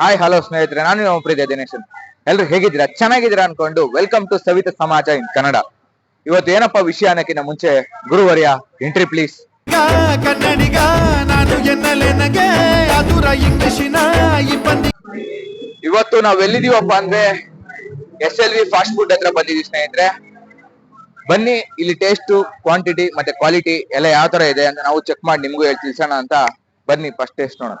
Hi hello ಸ್ನೇಹಿತರೆ. ನಾನು ನಿಮ್ಮ ಪ್ರೀತಿಯ ದಿನೇಶನ್ ಎಲ್ರು ಹೇಗಿದ್ದೀರಾ? ಚೆನ್ನಾಗಿದ್ದೀರಾ ಅನ್ಕೊಂಡು ವೆಲ್ಕಮ್ ಟು ಸವಿತ ಸಮಾಜ ಇನ್ ಕನ್ನಡ. ಇವತ್ತು ಏನಪ್ಪಾ ವಿಷಯ ಅನ್ನಕ್ಕಿಂತ ಮುಂಚೆ ಗುರುವರ್ಯ ಎಂಟ್ರಿ ಪ್ಲೀಸ್ ಕನ್ನಡಿಗ ಕನ್ನಡಿಗ ನಾನು ಎನ್ನಲೆನಗೆ ಅದುರ ಇಂಗ್ಲಿಶಿನ ಇಬ್ಬಂದಿ ಇವತ್ತು ನಾವ್ ಎಲ್ಲಿದೀವಪ್ಪ ಅಂದ್ರೆ S L V fast food ಹತ್ರ ಬಂದಿದೀವಿ ಸ್ನೇಹಿತರೆ. ಬನ್ನಿ ಇಲ್ಲಿ ಟೇಸ್ಟ್ ಕ್ವಾಂಟಿಟಿ ಮತ್ತೆ ಕ್ವಾಲಿಟಿ ಎಲ್ಲ ಯಾವ ತರ ಇದೆ ಅಂತ ನಾವು ಚೆಕ್ ಮಾಡಿ ನಿಮ್ಗೂ ಹೇಳಿ ತಿಳ್ಸೋಣ ಅಂತ. ಬನ್ನಿ ಫಸ್ಟ್ ಟೇಸ್ಟ್ ನೋಡೋಣ.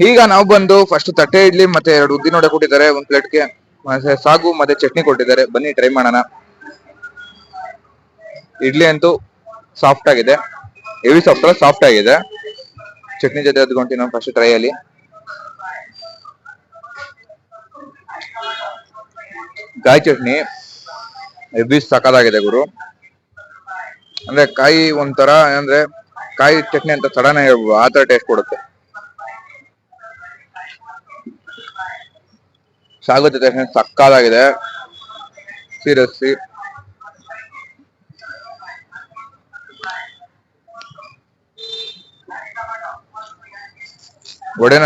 ಈಗ ನಾವು ಬಂದು ಫಸ್ಟ್ ತಟ್ಟೆ ಇಡ್ಲಿ ಮತ್ತೆ ಎರಡು ಉದ್ದಿನ ವಡೆ ಕೊಟ್ಟಿದ್ದಾರೆ, ಒಂದ್ ಪ್ಲೇಟ್ಗೆ ಮತ್ತೆ ಸಾಗು, ಮತ್ತೆ ಚಟ್ನಿ ಕೊಟ್ಟಿದ್ದಾರೆ. ಬನ್ನಿ ಟ್ರೈ ಮಾಡೋಣ. ಇಡ್ಲಿ ಅಂತೂ ಸಾಫ್ಟ್ ಆಗಿದೆ. ಹೆವಿ ಸಾಫ್ಟ್ ಸಾಫ್ಟ್ ಆಗಿದೆ. ಚಟ್ನಿ ಜೊತೆ ಅದ್ಕೊಂತೀನಿ ನಾವು ಫಸ್ಟ್ ಟ್ರೈ ಅಲ್ಲಿ. ಕಾಯಿ ಚಟ್ನಿ ಹೆವಿ ಸಖತ್ತಾಗಿದೆ ಗುರು. ಅಂದ್ರೆ ಕಾಯಿ ಒಂಥರ, ಅಂದ್ರೆ ಕಾಯಿ ಚಟ್ನಿ ಅಂತ ಹೇಳ್ಬೋದು ಆ ತರ ಟೇಸ್ಟ್ ಕೊಡುತ್ತೆ. ಸಾಗು ಜೊತೆ ಸಕ್ಕತ್ತಾಗಿದೆ ಸೀರಿಯಸ್ಲಿ.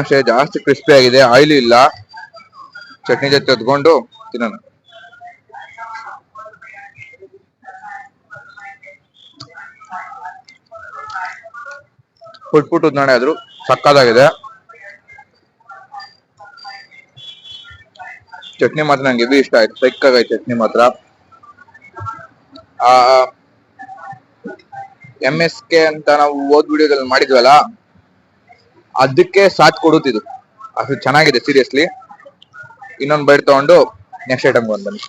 ಅಷ್ಟೇ ಜಾಸ್ತಿ ಕ್ರಿಸ್ಪಿ ಆಗಿದೆ. ಆಯಿಲ್ ಇಲ್ಲ. ಚಟ್ನಿ ಜೊತೆ ತೆಗೆದುಕೊಂಡು ತಿನ್ನೋಣ. ಪುಟ್ ಪುಟ್ ನಾಳೆ ಆದ್ರೂ ಸಕ್ಕತ್ತಾಗಿದೆ ಚಟ್ನಿ ಮಾತ್ರ ನಂಗೆ ಇದು ಇಷ್ಟ ಆಯ್ತು. ಸೈಕಾಗೈತೆ ಚಟ್ನಿ ಮಾತ್ರ. ಆ ಎಂ ಎಸ್ ಕೆ ಅಂತ ನಾವು ಓದ್ ವಿಡಿಯೋದಲ್ಲಿ ಮಾಡಿದ್ವಲ್ಲ ಅದಕ್ಕೆ ಸಾಥ್ ಕೊಡುತ್ತಿದ್ದು ಅದು ಚೆನ್ನಾಗಿದೆ ಸೀರಿಯಸ್ಲಿ ಇನ್ನೊಂದು ಬೈಟ್ ತಗೊಂಡು ನೆಕ್ಸ್ಟ್ ಐಟಮ್ ಬಂದ್ ಬನ್ನಿ.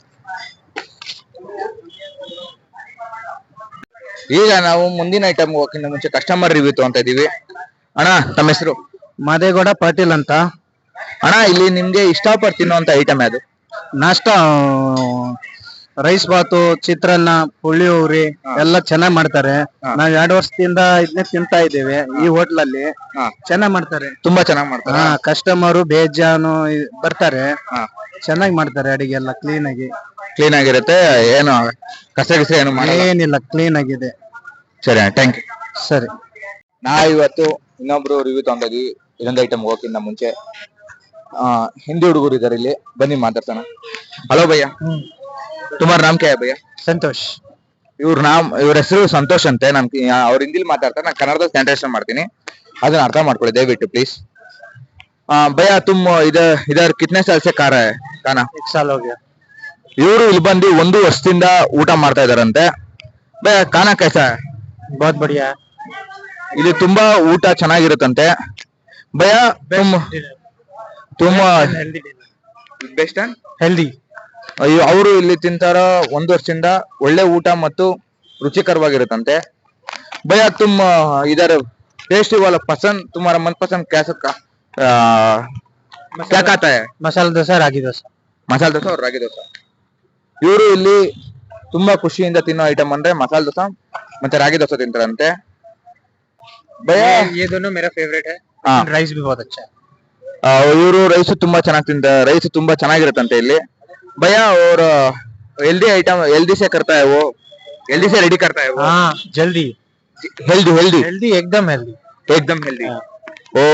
ಈಗ ನಾವು ಮುಂದಿನ ಐಟಮ್ ಹೋಗಕ್ಕಿಂತ ಮುಂಚೆ ಕಸ್ಟಮರ್ ರಿವ್ಯೂ ತಗೊಂತ ಇದೀವಿ ಅಣ್ಣ ತಮ್ಮ ಹೆಸರು? ಮಾದೇಗೌಡ ಪಾಟೀಲ್ ಅಂತ. ಅಣ್ಣ ಇಲ್ಲಿ ನಿಮ್ಗೆ ಇಷ್ಟಪಟ್ಟು ತಿನ್ನುವಂತ ಐಟಮ್ ಯಾವುದು? ನಾಷ್ಟ ರೈಸ್ ಬಾತು ಚಿತ್ರಾನ್ನ ಪುಳಿಯೋಗರಿ ಎಲ್ಲ ಚೆನ್ನಾಗ್ ಮಾಡ್ತಾರೆ. ನಾವ್ ಎರಡು ವರ್ಷದಿಂದ ಇದನ್ನೇ ತಿಂತಾ ಇದ್ದೇವೆ ಈ ಹೋಟ್ಲಲ್ಲಿ. ಅಲ್ಲಿ ಚೆನ್ನಾಗ್ ಮಾಡ್ತಾರೆ. ತುಂಬಾ ಚೆನ್ನಾಗಿ ಮಾಡ್ತಾರೆ. ಕಸ್ಟಮರ್ ಕಸ್ಟಮರು ಬೇಜಾನು ಇ- ಬರ್ತಾರೆ. ಚೆನ್ನಾಗಿ ಮಾಡ್ತಾರೆ ಅಡಿಗೆ ಎಲ್ಲ ಕ್ಲೀನ್ ಆಗಿ. ಕ್ಲೀನ್ ಆಗಿರುತ್ತೆ ಏನು ಕಸ ಗಿಸ ಏನು ಮಾಡಲ್ಲ. ಏನಿಲ್ಲ ಕ್ಲೀನ್ ಆಗಿದೆ. ಸರಿ ಥ್ಯಾಂಕ್ ಯು ಸರಿ. ನಾ ಇವತ್ತು ಇನ್ನೊಬ್ರು ರಿವ್ಯೂ ತಗೊಂತ ಇದೀವಿ ಇನ್ನೊಂದು ಐಟಮ್ ಹೋಗಿನ್ನ ಮುಂಚೆ. ಆ ಹಿಂದಿ ಹುಡುಗರು ಇದಾರೆ ಇಲ್ಲಿ. ಬನ್ನಿ ಮಾತಾಡ್ತಾನ ಹಲೋ ಭಯ್ಯ. ತುಮಾರ್ ನಾಮ್ಕೆ ಭಯ್ಯ? ಸಂತೋಷ್. ಇವ್ರ ನಾಮ್ ಇವ್ರ ಹೆಸರು ಸಂತೋಷ್ ಅಂತೆ. ನಮ್ ಅವ್ರ ಹಿಂದಿಲಿ ಮಾತಾಡ್ತಾರೆ ನಾನು ಕನ್ನಡದ ಟ್ರಾನ್ಸ್ಲೇಷನ್ ಮಾಡ್ತೀನಿ. ಅದನ್ನ ಅರ್ಥ ಮಾಡ್ಕೊಳ್ಳಿ ದಯವಿಟ್ಟು ಪ್ಲೀಸ್ ಭಯ ತುಮ್ ಇದ ಇದರ್ ಕಿತ್ನೆ ಸಾಲ್ ಕಾರ ಕಾನ? ಇವರು ಇಲ್ಲಿ ಬಂದು ಒಂದು ವರ್ಷದಿಂದ ಊಟ ಮಾಡ್ತಾ ಇದಾರಂತೆ. ಭಯ ಕಾನ ಕೈಸ ಬಹುತ್ ಬಡಿಯ. ಇಲ್ಲಿ ತುಂಬಾ ಊಟ ಚೆನ್ನಾಗಿರುತ್ತಂತೆ. ಭಯ ತುಮ್ ತುಂಬ ಬೆಸ್ಟ್ हेल्दी ಅಯ್ಯೋ ಅವರು ಇಲ್ಲಿ ತಿಂತಾರ ಒಂದು ವರ್ಷದಿಂದ ಒಳ್ಳೆ ಊಟ ಮತ್ತು ರುಚಿಕರವಾಗಿರುತ್ತಂತೆ ಭಯ ತುಮ್ ಇದರ ಟೇಸ್ಟ್ ವಾಲ ಪಸಂದ್ ತುಮಾರ ಮನ್ ಪಸಂದ್ ಕ್ಯಾಸ ಕ್ಯಾ ಖಾತಾ ಹೈ ಮಸಾಲೆ ದೋಸೆ ರಾಗಿ ದೋಸೆ ಮಸಾಲೆ ದೋಸೆ ಅವ್ರ ರಾಗಿ ದೋಸೆ ಇವರು ಇಲ್ಲಿ ತುಂಬಾ ಖುಷಿಯಿಂದ ತಿನ್ನೋ ಐಟಮ್ ಅಂದ್ರೆ ಮಸಾಲೆ ದೋಸೆ ಮತ್ತೆ ರಾಗಿ ದೋಸೆ ತಿಂತಾರಂತೆ ಭಯ ये दोनों मेरा फेवरेट है ಹಾ राइस भी बहुत अच्छा है ಇವರು ರೈಸ್ ತುಂಬಾ ಚೆನ್ನಾಗಿ ತಿಂತ ರೈಸ್ ತುಂಬಾ ಚೆನ್ನಾಗಿರುತ್ತಂತೆ ಇಲ್ಲಿ ಭಯ ಅವ್ರ ಹೆಲ್ದಿ ಐಟಮ್ ಹೆಲ್ದಿ से करता है वो हेल्दी से रेडी करता है वो हाँ जल्दी हेल्दी हेल्दी हेल्दी एकदम हेल्दी एकदम हेल्दी वो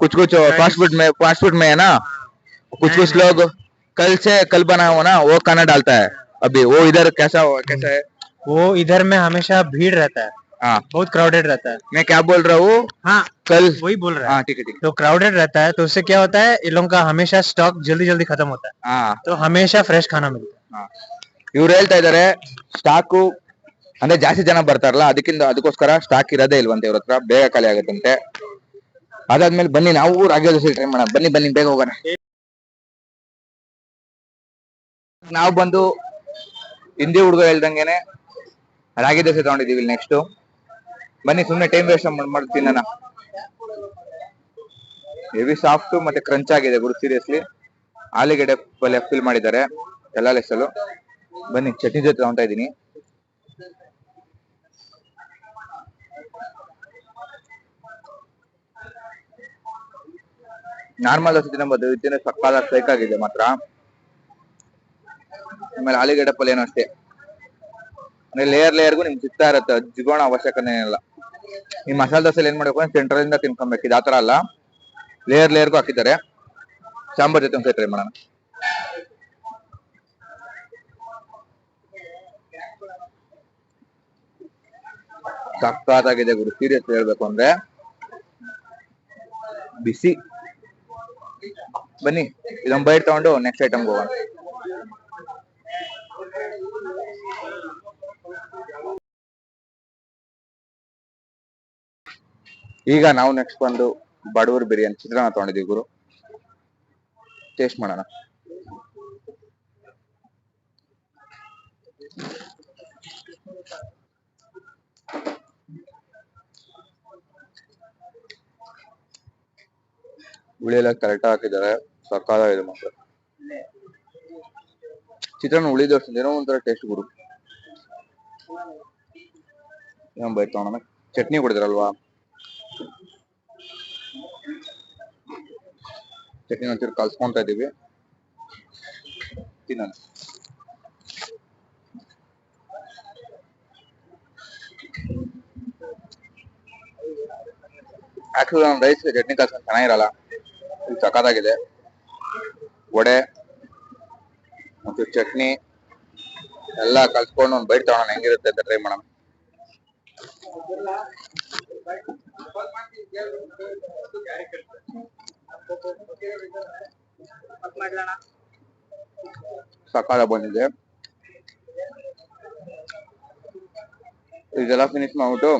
कुछ कुछ फास्ट फूड में फास्ट फूड में है ना कुछ कुछ लोग कल से कल बना हुआ ना वो खाना डालता है अभी वो इधर कैसा कैसा है वो इधर में हमेशा भीड़ रहता है हाँ बहुत क्राउडेड रहता है मैं क्या बोल रहा हूँ हाँ कल वही बोल रहा है हाँ ठीक है ठीक है तो क्राउडेड रहता है तो उससे क्या होता है इन लोगों का हमेशा स्टॉक जल्दी जल्दी खत्म होता है हाँ तो हमेशा फ्रेश खाना मिलता है ಇವ್ರು ಹೇಳ್ತಾ ಇದಾರೆ ಸ್ಟಾಕು ಅಂದ್ರೆ ಜಾಸ್ತಿ ಜನ ಬರ್ತಾರಲ್ಲ ಅದಕ್ಕಿಂತ ಅದಕ್ಕೋಸ್ಕರ ಸ್ಟಾಕ್ ಇರೋದೇ ಇಲ್ವಂತೆ ಇವ್ರ ಹತ್ರ ಬೇಗ ಖಾಲಿ ಆಗುತ್ತಂತೆ ಅದಾದ್ಮೇಲೆ ಬನ್ನಿ ನಾವು ರಾಗಿ ದೋಸೆ ಟ್ರೈ ಮಾಡೋಣ ಬನ್ನಿ ಬನ್ನಿ ಬೇಗ ಹೋಗೋಣ ನಾವು ಬಂದು ಹಿಂದಿ ಹುಡುಗ ಹೇಳ್ದಂಗೆನೆ ರಾಗಿ ದೋಸೆ ತಗೊಂಡಿದೀವಿ ನೆಕ್ಸ್ಟ್ ಬನ್ನಿ ಸುಮ್ನೆ ಟೈಮ್ ವೇಸ್ಟ್ ಮಾಡ್ತೀನಿ ನಾನು. ಹೆವಿ ಸಾಫ್ಟ್ ಮತ್ತೆ ಕ್ರಂಚ್ ಆಗಿದೆ ಗುರು ಸೀರಿಯಸ್ಲಿ ಆಲೂಗೆಡ್ಡೆ ಪಲ್ಯ ಫಿಲ್ ಮಾಡಿದ್ದಾರೆ ಎಲ್ಲ ಲೆಸಲು ಬನ್ನಿ, ಚಟ್ನಿ ಜೊತೆ ತಗೊಂತಾ ಇದೀನಿ ನಾರ್ಮಲ್ ದೋಸೆ ತಿನ್ನಬಹುದು ಇದನ್ನ ಸಕ್ಕಾಲ ಸ್ಟ್ರೈಕ್ ಆಗಿದೆ ಮಾತ್ರ. ಆಮೇಲೆ ಆಲೂಗೆಡ್ಡೆ ಪಲ್ಯನೂ ಅಷ್ಟೇ. ಅಂದ್ರೆ ಲೇಯರ್ ಲೇಯರ್ಗೂ ನಿಮ್ಗೆ ಸಿಗ್ತಾ ಇರತ್ತೆ ಜಿಗೋಣ ಅವಶ್ಯಕತೆ ಏನಿಲ್ಲ ಈ ಮಸಾಲೆ ದೋಸೆಲಿ ಏನ್ ಮಾಡ್ಬೇಕು ಅಂದ್ರೆ ಸೆಂಟ್ರಲ್ ಇಂದ ತಿನ್ಕೊಬೇಕು. ಇದು ಆತರ ಅಲ್ಲ. ಲೇಯರ್ ಲೇಯರ್ಗೂ ಹಾಕಿದ್ದಾರೆ. ಸಾಂಬಾರ್ ಜೊತೆ ಒಂದ್ಸರಿ ಟ್ರೈ ಮಾಡೋಣ. ಸಕ್ಕತ್ತಾಗಿದೆ ಗುರು. ಸೀರಿಯಸ್ ಹೇಳ್ಬೇಕು ಅಂದ್ರೆ. ಬಿಸಿ. ಬನ್ನಿ, ಇದೊಂದ್ ಬೈಟ್ ತಗೊಂಡು ನೆಕ್ಸ್ಟ್ ಐಟಮ್ ಹೋಗೋಣ. ಈಗ ನಾವು ನೆಕ್ಸ್ಟ್ ಬಂದು ಬಡವರ್ ಬಿರಿಯಾನಿ ಚಿತ್ರಾನ್ನ ತಗೊಂಡಿದೀವಿ ಗುರು. ಟೇಸ್ಟ್ ಮಾಡೋಣ. ಹುಳಿ ಎಲ್ಲ ಕರೆಕ್ಟ್ ಹಾಕಿದ್ದಾರೆ. ಇದೆ ಮಾತ್ರ. ಚಿತ್ರಾನ್ನ ಉಳಿದ ಏನೋ ಒಂಥರ ಟೇಸ್ಟ್ ಗುರು. ಏನ್ ತಗೊಳೋಣ ಚಟ್ನಿ ಕೊಡಿದ್ರಲ್ವಾ ಚಟ್ನಿ ಒಂಚೂರು ಕಲ್ಸ್ಕೊಂತ ಇದೀವಿ. ತಿನ್ನೋಣ ಆಕ್ಚುಲಿ ನಾನು ರೈಸ್ ಚಟ್ನಿ ಕಲ್ಸ್ಕೊಂಡು ಚೆನ್ನಾಗಿರಲ್ಲ. ಇದು ಸಖತ್ತಾಗಿದೆ. ವಡೆ ಮತ್ತು ಚಟ್ನಿ ಎಲ್ಲ ಕಲ್ಸ್ಕೊಂಡು ಒಂದು ಬೈಟ್ ತಗೋಣ. ಹೆಂಗಿರುತ್ತೆ ಅಂತ ಟ್ರೈ ಮಾಡೋಣ. ಸಕಾಲ ಬಂದಿದೆ. ಇದೆಲ್ಲ ಫಿನಿಶ್ ಮಾಡ್ಬಿಟ್ಟು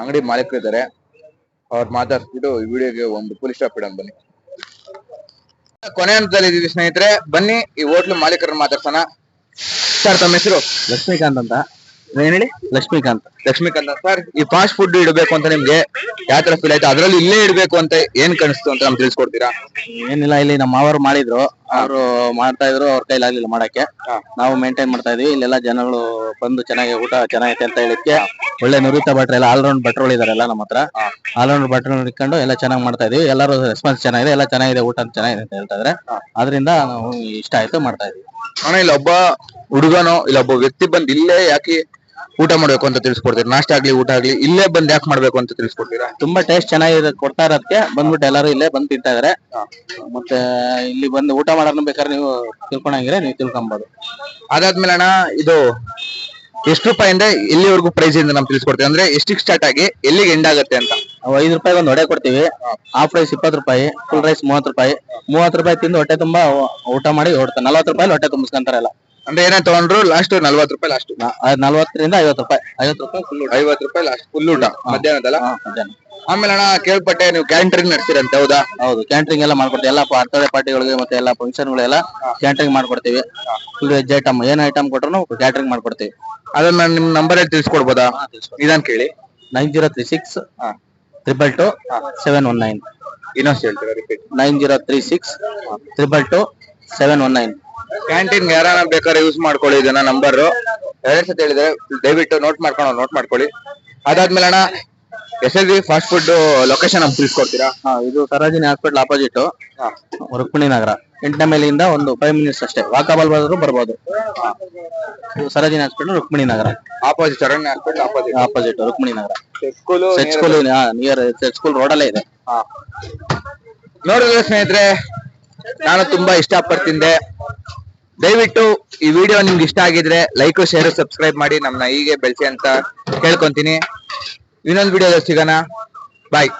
ಅಂಗಡಿ ಮಾಲೀಕರು ಇದ್ದಾರೆ. ಅವ್ರು ಮಾತಾಡ್ಸ್ಬಿಟ್ಟು ಈ ವಿಡಿಯೋಗೆ ಒಂದು ಪೊಲೀಸ್ ಸ್ಟಾಪ್ ಇಡೋಣ ಬನ್ನಿ. ಕೊನೆ ಹಂತದಲ್ಲಿ ಇದೀವಿ ಸ್ನೇಹಿತರೆ. ಬನ್ನಿ, ಈ ಹೋಟ್ಲು ಮಾಲೀಕರನ್ನ ಮಾತಾಡ್ಸೋಣ. ಸರ್, ತಮ್ಮ ಹೆಸರು? ಲಕ್ಷ್ಮೀಕಾಂತ್ ಅಂತ. ಏನ್ ಹೇಳಿ? ಲಕ್ಷ್ಮೀಕಾಂತ್. ಲಕ್ಷ್ಮೀಕಾಂತ್ ಸರ್ ಈ ಫಾಸ್ಟ್ ಫುಡ್ ಇಡಬೇಕು ಅಂತ ನಿಮ್ಗೆ ಯಾವ ತರ ಫೀಲ್ ಆಯ್ತು? ಅದ್ರಲ್ಲಿ ಇಲ್ಲೇ ಇಡಬೇಕು ಅಂತ ಏನ್ ಕನಿಸ್ತು ಅಂತ ನಮ್ಗೆ ತಿಳಿಸ್ಕೊಡ್ತೀರಾ? ಏನಿಲ್ಲ ಇಲ್ಲಿ ನಮ್ಮ ಮಾವರು ಮಾಡಿದ್ರು. ಅವರು ಮಾಡ್ತಾ ಇದ್ರು ಅವ್ರ ಕೈಲಾಗ್ಲಿಲ್ಲ ಮಾಡಕ್ಕೆ. ನಾವು ಮೇಂಟೈನ್ ಮಾಡ್ತಾ ಇದೀವಿ. ಇಲ್ಲೆಲ್ಲ ಜನಗಳು ಬಂದು ಚೆನ್ನಾಗಿ ಊಟ ಚೆನ್ನಾಗೈತೆ ಅಂತ ಹೇಳಿದ್ಕೆ ಒಳ್ಳೆ ನುರಿತ ಭಟ್ರು ಎಲ್ಲ ಆಲ್ರೌಂಡ್ ಭಟ್ರುಗಳು ಇದಾರೆ ಎಲ್ಲ ನಮ್ಮ ಹತ್ರ. ಆಲ್ರೌಂಡ್ ಭಟ್ರು ಇಟ್ಕೊಂಡು ಎಲ್ಲ ಚೆನ್ನಾಗಿ ಮಾಡ್ತಾ ಇದೀವಿ. ಎಲ್ಲರೂ ರೆಸ್ಪಾನ್ಸ್ ಚೆನ್ನಾಗಿದೆ ಎಲ್ಲ ಚೆನ್ನಾಗಿದೆ ಊಟ ಚೆನ್ನಾಗಿದೆ ಅಂತ ಹೇಳ್ತಾ ಇದ್ರೆ. ಅದರಿಂದ ನಾವು ಇಷ್ಟ ಆಯ್ತು ಮಾಡ್ತಾ ಇದೀವಿ. ಅಣ್ಣ ಇಲ್ಲೊಬ್ಬ ಹುಡುಗನೋ ಇಲ್ಲ ಒಬ್ಬ ವ್ಯಕ್ತಿ ಬಂದು ಇಲ್ಲೇ ಯಾಕೆ ಊಟ ಮಾಡ್ಬೇಕು ಅಂತ ತಿಳಿಸ್ಕೊಡ್ತೀರಾ? ನಾಷ್ಟ ಆಗ್ಲಿ ಊಟ ಆಗ್ಲಿ ಇಲ್ಲೇ ಬಂದ್ ಯಾಕೆ ಮಾಡ್ಬೇಕು ಅಂತ ತಿಳಿಸ್ಕೊಡ್ತೀರಾ? ತುಂಬಾ ಟೇಸ್ಟ್ ಚೆನ್ನಾಗಿದೆ ಕೊಡ್ತಾ ಇರೋದಕ್ಕೆ ಬಂದ್ಬಿಟ್ಟು ಎಲ್ಲರೂ ಇಲ್ಲೇ ಬಂದು ತಿಂತಾ ಇದಾರೆ. ಮತ್ತೆ ಇಲ್ಲಿ ಬಂದು ಊಟ ಮಾಡೋದನ್ನ ಬೇಕಾದ್ರೆ ನೀವು ತಿಳ್ಕೊಂಡಂಗಿದ್ರೆ ನೀವು ತಿಳ್ಕೊಬಹುದು ಅದಾದ್ಮೇಲೆ ಅಣ್ಣ ಇದು ಎಷ್ಟು ರೂಪಾಯಿಂದ ಎಲ್ಲಿವರೆಗೂ ಪ್ರೈಸ್ ಇಂದ ನಮ್ಗೆ ತಿಳಿಸ್ಕೊಡ್ತೀವಿ? ಅಂದ್ರೆ ಎಷ್ಟಿಗೆ ಸ್ಟಾರ್ಟ್ ಆಗಿ ಎಲ್ಲಿಗೆ ಎಂಡ್ ಆಗುತ್ತೆ ಅಂತ. ನಾವು ಐದು ರೂಪಾಯಿ ಒಂದು ಹೊಡೆ ಕೊಡ್ತೀವಿ. ಹಾಫ್ ರೈಸ್ ಇಪ್ಪತ್ತು ರೂಪಾಯಿ ಫುಲ್ ರೈಸ್ ಮೂವತ್ತು ರೂಪಾಯಿ. ಮೂವತ್ತು ರೂಪಾಯಿ ತಿಂದು ಹೊಟ್ಟೆ ತುಂಬಾ ಊಟ ಮಾಡಿ ಹೊಡ್ತಾರೆ ನಲ್ವತ್ತು ರೂಪಾಯಿ ಹೊಟ್ಟೆ ತುಂಬಿಸ್ಕೊಂತಾರೆ ಎಲ್ಲ ಅಂದ್ರೆ ಏನೇ ತಗೊಂಡ್ರು ಲಾಸ್ಟ್ ನಲ್ವತ್ತು ರೂಪಾಯಿ ಲಾಸ್ಟ್ ನಲ್ವತ್ತರಿಂದ ಐವತ್ತು ರೂಪಾಯಿ. ಐವತ್ತು ರೂಪಾಯಿ ಫುಲ್ ಊಟ. ಐವತ್ತು ರೂಪಾಯಿ ಲಾಸ್ಟ್ ಫುಲ್ ಊಟ. ಮಧ್ಯಾಹ್ನದಲ್ಲ? ಹಾ, ಮಧ್ಯಾಹ್ನ. ಆಮೇಲೆ ಅಣ್ಣ ಕೇಳ್ಪಟ್ಟೆ ನೀವು ಕ್ಯಾಂಟರಿಂಗ್ ನಡೆಸಿರಂತೆ ಹೌದಾ? ಹೌದು ಕ್ಯಾಂಟ್ರಿಂಗ್ ಎಲ್ಲ ಮಾಡ್ಕೊಡ್ತೀವಿ. ಎಲ್ಲ ಬರ್ತಡೇ ಪಾರ್ಟಿಗಳಿಗೆ ಮತ್ತೆ ಎಲ್ಲ ಫಂಕ್ಷನ್ಗಳೆಲ್ಲ ಕ್ಯಾಂಟ್ರಿಂಗ್ ಮಾಡ್ಕೊಡ್ತೀವಿ. ಫುಲ್ ವೆಜ್ ಐಟಮ್ ಏನ್ ಐಟಮ್ ಕೊಟ್ರು ಕ್ಯಾಟ್ರಿಂಗ್ ಮಾಡ್ಕೊಡ್ತೀವಿ. ಅದನ್ನ ನಿಮ್ ನಂಬರ್ ತಿಳಿಸ್ಕೊಡ್ಬೋದಾ? ಇದನ್ ಕೇಳಿ. Nine zero three six triple two seven one nine ಇನ್ನೊಂದು ಹೇಳ್ತೀರಾ repeat nine zero three six triple two seven one nine canteen ಯಾರು ಬೇಕಾದ್ರೆ ಯೂಸ್ ಮಾಡ್ಕೊಳ್ಳಿ ಇದನ್ನ ನಂಬರ್ ಎರಡ್ ಸತಿ ಹೇಳಿದ್ರೆ ದಯವಿಟ್ಟು ನೋಟ್ ಮಾಡ್ಕೊಂಡು ನೋಟ್ ಮಾಡ್ಕೊಳ್ಳಿ. ಅದಾದ್ಮೇಲೆ ಅಣ್ಣ S L B fast food location ನಮ್ಗೆ ತಿಳಿಸ್ಕೊಡ್ತೀರಾ? ಹಾ ಇದು ಸರೋಜಿನಿ ಹಾಸ್ಪಿಟಲ್ ಆಪೋಸಿಟ್ ರುಕ್ಮಿಣಿ ನಗರ. ಎಂಟನೇ ಮೇಲಿಂದ ಒಂದು ಫೈವ್ ಮಿನಿಟ್ಸ್ ಅಷ್ಟೇ. ವಾಕಬಲ್ ಬಂದ್ರು ಬರ್ಬೋದು. ಇದು Sarojini hospital Rukmini Nagar. Opposite Charan hospital opposite opposite Rukmini Nagar. School set school near set school ರೋಡಲ್ಲೇ ಇದೆ. ನೋಡಿದ್ರೆ ಸ್ನೇಹಿತರೆ ನಾನು ತುಂಬಾ ಇಷ್ಟಪಡ್ತಿದ್ದೆ. ದಯವಿಟ್ಟು ಈ ವಿಡಿಯೋ ನಿಮ್ಗೆ ಇಷ್ಟ ಆಗಿದ್ರೆ ಲೈಕ್, ಶೇರ್, ಸಬ್ಸ್ಕ್ರೈಬ್ ಮಾಡಿ ನಮ್ಮನ್ನ ಹೀಗೆ ಬೆಳೆಸಿ ಅಂತ ಕೇಳ್ಕೊಂತೀನಿ. ಇನ್ನೊಂದು ವಿಡಿಯೋದಲ್ಲಿ ಸಿಗೋಣ. ಬಾಯ್